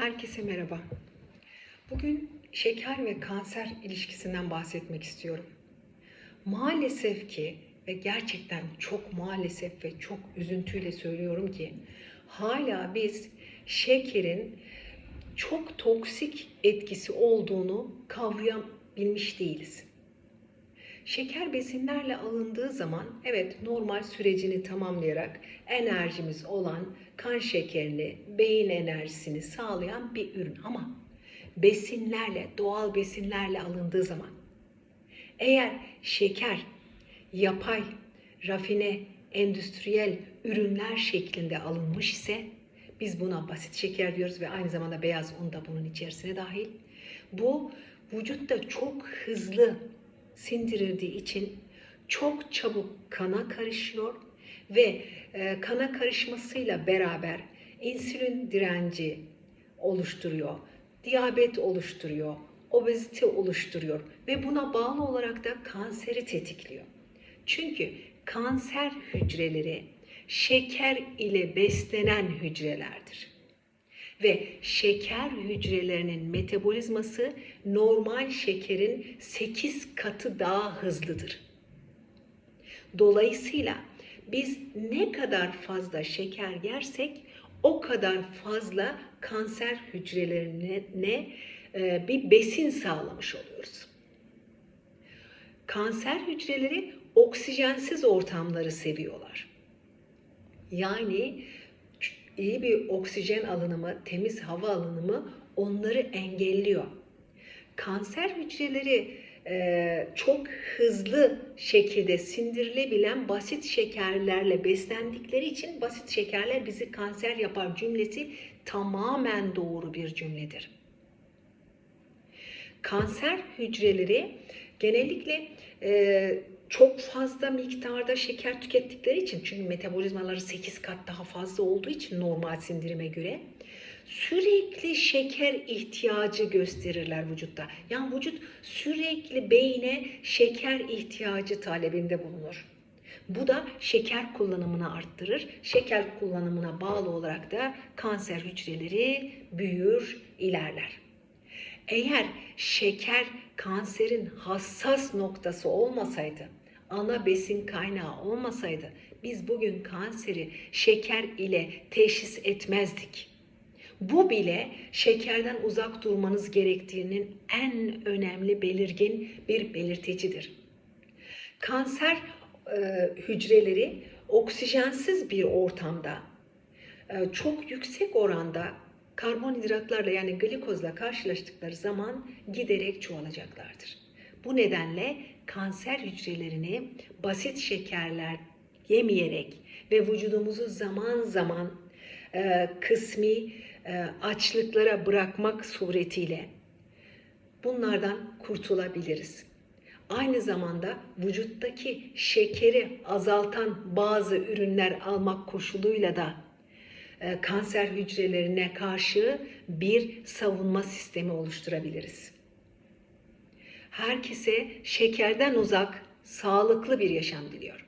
Herkese merhaba. Bugün şeker ve kanser ilişkisinden bahsetmek istiyorum. Maalesef ki ve gerçekten çok maalesef ve çok üzüntüyle söylüyorum ki hala biz şekerin çok toksik etkisi olduğunu kavrayabilmiş değiliz. Şeker besinlerle alındığı zaman evet normal sürecini tamamlayarak enerjimiz olan kan şekerini, beyin enerjisini sağlayan bir ürün ama besinlerle, doğal besinlerle alındığı zaman eğer şeker yapay, rafine, endüstriyel ürünler şeklinde alınmış ise biz buna basit şeker diyoruz ve aynı zamanda beyaz un da bunun içerisine dahil. Bu vücutta çok hızlı sindirildiği için çok çabuk kana karışıyor ve e, kana karışmasıyla beraber insülin direnci oluşturuyor, diyabet oluşturuyor, obezite oluşturuyor ve buna bağlı olarak da kanseri tetikliyor. Çünkü kanser hücreleri şeker ile beslenen hücrelerdir ve şeker hücrelerinin metabolizması normal şekerin 8 katı daha hızlıdır. Dolayısıyla biz ne kadar fazla şeker yersek o kadar fazla kanser hücrelerine e, bir besin sağlamış oluyoruz. Kanser hücreleri oksijensiz ortamları seviyorlar. Yani iyi bir oksijen alınımı, temiz hava alınımı onları engelliyor. Kanser hücreleri e, çok hızlı şekilde sindirilebilen basit şekerlerle beslendikleri için basit şekerler bizi kanser yapar cümlesi tamamen doğru bir cümledir. Kanser hücreleri genellikle e, çok fazla miktarda şeker tükettikleri için çünkü metabolizmaları 8 kat daha fazla olduğu için normal sindirime göre sürekli şeker ihtiyacı gösterirler vücutta. Yani vücut sürekli beyne şeker ihtiyacı talebinde bulunur. Bu da şeker kullanımını arttırır. Şeker kullanımına bağlı olarak da kanser hücreleri büyür, ilerler. Eğer şeker kanserin hassas noktası olmasaydı, ana besin kaynağı olmasaydı biz bugün kanseri şeker ile teşhis etmezdik. Bu bile şekerden uzak durmanız gerektiğinin en önemli belirgin bir belirtecidir. Kanser e, hücreleri oksijensiz bir ortamda e, çok yüksek oranda karbonhidratlarla yani glikozla karşılaştıkları zaman giderek çoğalacaklardır. Bu nedenle kanser hücrelerini basit şekerler yemeyerek ve vücudumuzu zaman zaman e, kısmi e, açlıklara bırakmak suretiyle bunlardan kurtulabiliriz. Aynı zamanda vücuttaki şekeri azaltan bazı ürünler almak koşuluyla da kanser hücrelerine karşı bir savunma sistemi oluşturabiliriz. Herkese şekerden uzak, sağlıklı bir yaşam diliyorum.